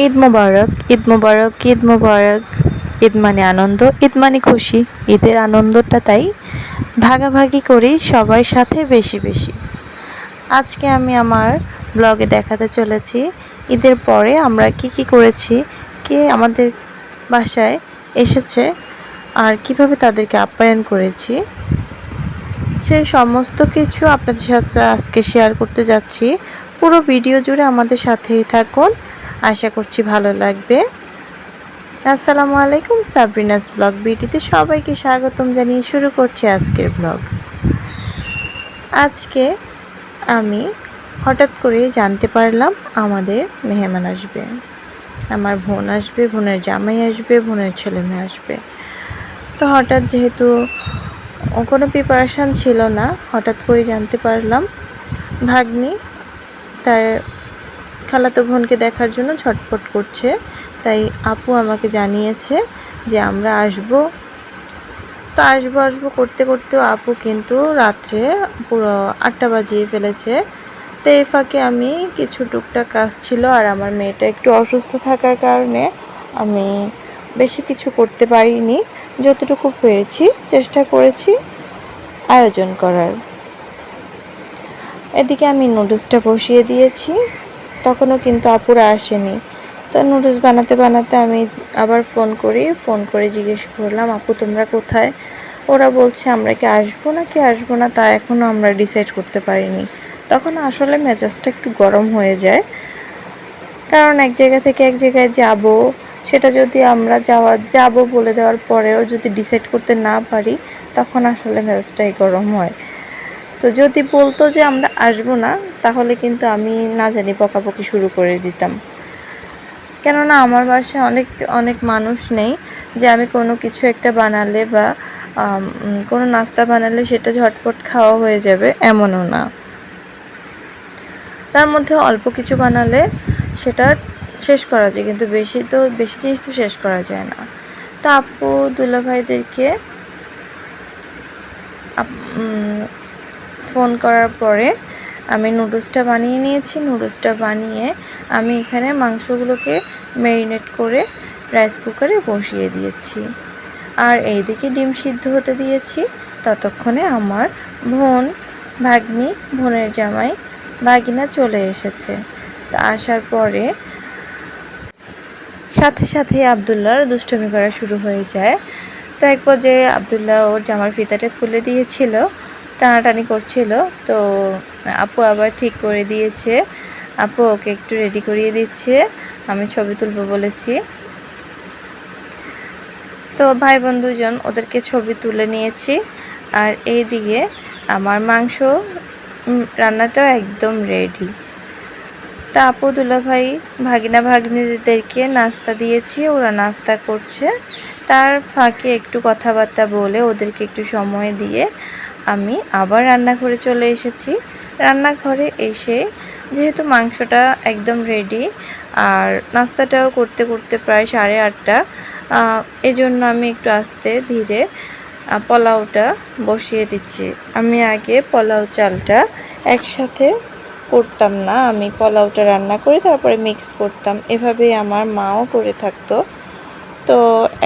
ঈদ মোবারক ঈদ মোবারক ঈদ মোবারক। ঈদ মানে আনন্দ, ঈদ মানে খুশি। ঈদের আনন্দটা তাই ভাগাভাগি করি সবার সাথে বেশি বেশি। আজকে আমি আমার ব্লগে দেখাতে চলেছি ঈদের পরে আমরা কি কি করেছি, কে আমাদের বাসায় এসেছে আর কীভাবে তাদেরকে আপ্যায়ন করেছি সেই সমস্ত কিছু আপনাদের সাথে আজকে শেয়ার করতে যাচ্ছি। পুরো ভিডিও জুড়ে আমাদের সাথেই থাকুন। আশা করছি ভালো লাগবে। আসসালামু আলাইকুম, সাবরিনাস ব্লগ বিটিতে সবাইকে স্বাগতম জানিয়ে শুরু করছি আজকের ব্লগ। আজকে আমি হঠাৎ করে জানতে পারলাম আমাদের মেহমান আসবে। আমার বোন আসবে, বোনের জামাই আসবে, বোনের ছেলে মেয়ে আসবে। তো হঠাৎ যেহেতু কোনো প্রিপারেশান ছিল না, হঠাৎ করে জানতে পারলাম, ভাগ্নি তার খালাতো বোনকে দেখার জন্য ছটফট করছে। তাই আপু আমাকে জানিয়েছে যে আমরা আসব। তো আসব আসব করতে করতেও আপু কিন্তু রাত্রে পুরো আটটা বাজিয়ে ফেলেছে। তো এই ফাঁকে আমি কিছু টুকটাক কাজ ছিল আর আমার মেয়েটা একটু অসুস্থ থাকার কারণে আমি বেশি কিছু করতে পারিনি। যতটুকু পেরেছি, চেষ্টা করেছি আয়োজন করার। এদিকে আমি নুডলসটা বসিয়ে দিয়েছি। তখনও কিন্তু আপুরা আসেনি। তো নুডলস বানাতে বানাতে আমি আবার ফোন করি ফোন করে জিজ্ঞেস করলাম, আপু, তোমরা কোথায়? ওরা বলছে, আমরা কি আসব না কি আসব না? তা এখনও আমরা ডিসাইড করতে পারিনি। তখন আসলে মেজাজটা একটু গরম হয়ে যায়। কারণ এক জায়গা থেকে এক জায়গায় যাব, সেটা যদি আমরা যাওয়া, যাব বলে দেওয়ার পরেও যদি ডিসাইড করতে না পারি, তখন আসলে মেজাজটাই গরম হয়। তো যদি বলতো যে আমরা আসব না তাহলে কিন্তু আমি না জানি পকাপকি শুরু করে দিতাম। কেননা আমার বাসায় অনেক অনেক মানুষ নেই যে আমি কোনো কিছু একটা বানালে বা কোনো নাস্তা বানালে সেটা ঝটপট খাওয়া হয়ে যাবে এমনও না। তার মধ্যে অল্প কিছু বানালে সেটা শেষ করা যায়, কিন্তু বেশি তো, বেশি জিনিস তো শেষ করা যায় না। তা আপু দুলাভাইদেরকে ফোন করার পরে আমি নুডলসটা বানিয়ে নিয়েছি। নুডলসটা বানিয়ে আমি এখানে মাংসগুলোকে ম্যারিনেট করে রাইস কুকারে বসিয়ে দিয়েছি। আর এইদিকে ডিম সিদ্ধ হতে দিয়েছি। ততক্ষণে আমার বোন, ভাগ্নি, বোনের জামাই, ভাগিনা চলে এসেছে। তা আসার পরে সাথে সাথে আবদুল্লার দুষ্টমি করা শুরু হয়ে যায়। তো এক পর্যায়ে আবদুল্লাহ ওর জামার ফিতাটা খুলে দিয়েছিল। টানাটানি করছিল। তো আপু আবার ঠিক করে দিয়েছে। আপু ওকে একটু রেডি করিয়ে দিচ্ছে। আমি ছবি তুলবো বলেছি। তো ভাই বোন দুজন ওদেরকে ছবি তুলে নিয়েছি। আর এই দিকে আমার মাংস রান্নাটাও একদম রেডি তা আপু দুলা ভাই ভাগিনা ভাগিনীদেরকে নাস্তা দিয়েছি, ওরা নাস্তা করছে। তার ফাঁকে একটু কথাবার্তা বলে ওদেরকে একটু সময় দিয়ে আমি আবার রান্নাঘরে চলে এসেছি। রান্নাঘরে এসে যেহেতু মাংসটা একদম রেডি আর নাস্তাটাও করতে করতে প্রায় সাড়ে আটটা এই জন্য আমি একটু আস্তে ধীরে পোলাওটা বসিয়ে দিচ্ছি। আমি আগে পোলাও চালটা একসাথে করতাম না, আমি পোলাওটা রান্না করে তারপরে মিক্স করতাম। এভাবেই আমার মাও করে থাকতো। তো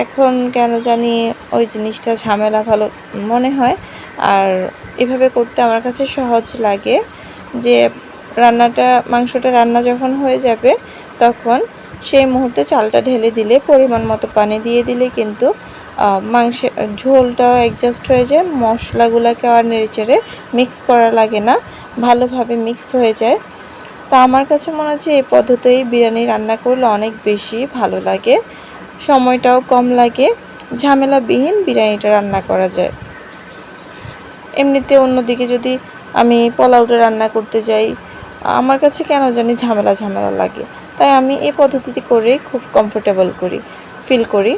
এখন কেন জানি ওই জিনিসটা ঝামেলা ভালো মনে হয় আর এভাবে করতে আমার কাছে সহজ লাগে যে রান্নাটা, মাংসটা রান্না যখন হয়ে যাবে, তখন সেই মুহূর্তে চালটা ঢেলে দিলে, পরিমাণ মতো পানি দিয়ে দিলে কিন্তু মাংসের ঝোলটাও অ্যাডজাস্ট হয়ে যায়, মশলাগুলোকে আর নেড়েচেড়ে মিক্স করা লাগে না, ভালোভাবে মিক্স হয়ে যায়। তো আমার কাছে মনে হচ্ছে এই পদ্ধতিই বিরিয়ানি রান্না করলে অনেক বেশি ভালো লাগে, সময়টাও কম লাগে, ঝামেলাবিহীন বিরিয়ানিটা রান্না করা যায়। এমনিতে অন্যদিকে যদি আমি পোলাওটা রান্না করতে যাই, আমার কাছে কেন জানি ঝামেলা ঝামেলা লাগে। তাই আমি এই পদ্ধতিতে করে খুব কমফোর্টেবল করি ফিল করি।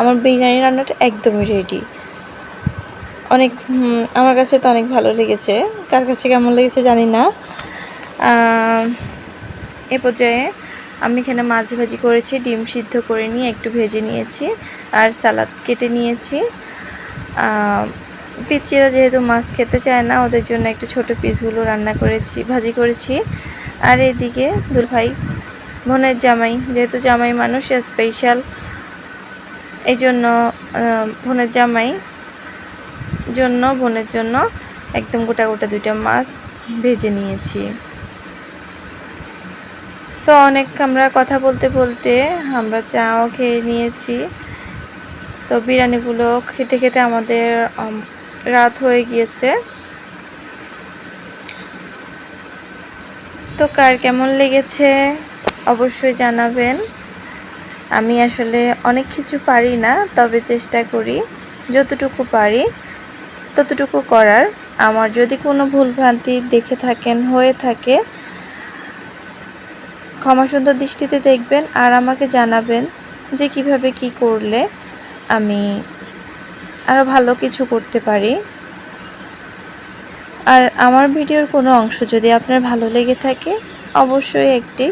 আমার বিরিয়ানি রান্নাটা একদমই রেডি অনেক আমার কাছে তো অনেক ভালো লেগেছে। কার কাছে কেমন লেগেছে জানি না। এ পর্যায়ে আমি এখানে মাছ ভাজি করেছি, ডিম সিদ্ধ করে নিয়ে একটু ভেজে নিয়েছি, আর সালাদ কেটে নিয়েছি। পিচিরা যেহেতু মাছ খেতে চায় না, ওদের জন্য একটু ছোট পিসগুলো রান্না করেছি, ভাজি করেছি। আর এদিকে দুলভাই বোনের জামাই, যেহেতু জামাই মানুষ স্পেশাল এই জন্য বোনের জামাই জন্য, বোনের জন্য একদম গোটা গোটা দুইটা মাছ ভেজে নিয়েছি। তো অনেক আমরা কথা বলতে বলতে আমরা চাও খেয়ে নিয়েছি। তো বিরিয়ানিগুলো খেতে খেতে আমাদের রাত হয়ে গিয়েছে। তো কার কেমন লেগেছে অবশ্যই জানাবেন। আমি আসলে অনেক কিছু পারি না, তবে চেষ্টা করি, যতটুকু পারি, ততটুকু করার। আমার যদি কোনো ভুলভ্রান্তি দেখে থাকেন, হয়ে থাকে, ক্ষমা সুন্দর দৃষ্টিতে দেখবেন আর আমাকে জানাবেন যে কীভাবে কি করলে আমি আরও ভালো কিছু করতে পারি। আর আমার ভিডিওর কোনো অংশ যদি আপনার ভালো লেগে থাকে, অবশ্যই একটি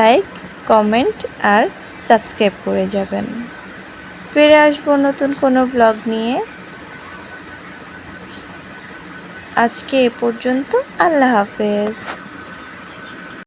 লাইক, কমেন্ট আর সাবস্ক্রাইব করে যাবেন। ফিরে আসব নতুন কোনো ব্লগ নিয়ে। আজকে এ পর্যন্ত, আল্লাহ হাফেজ।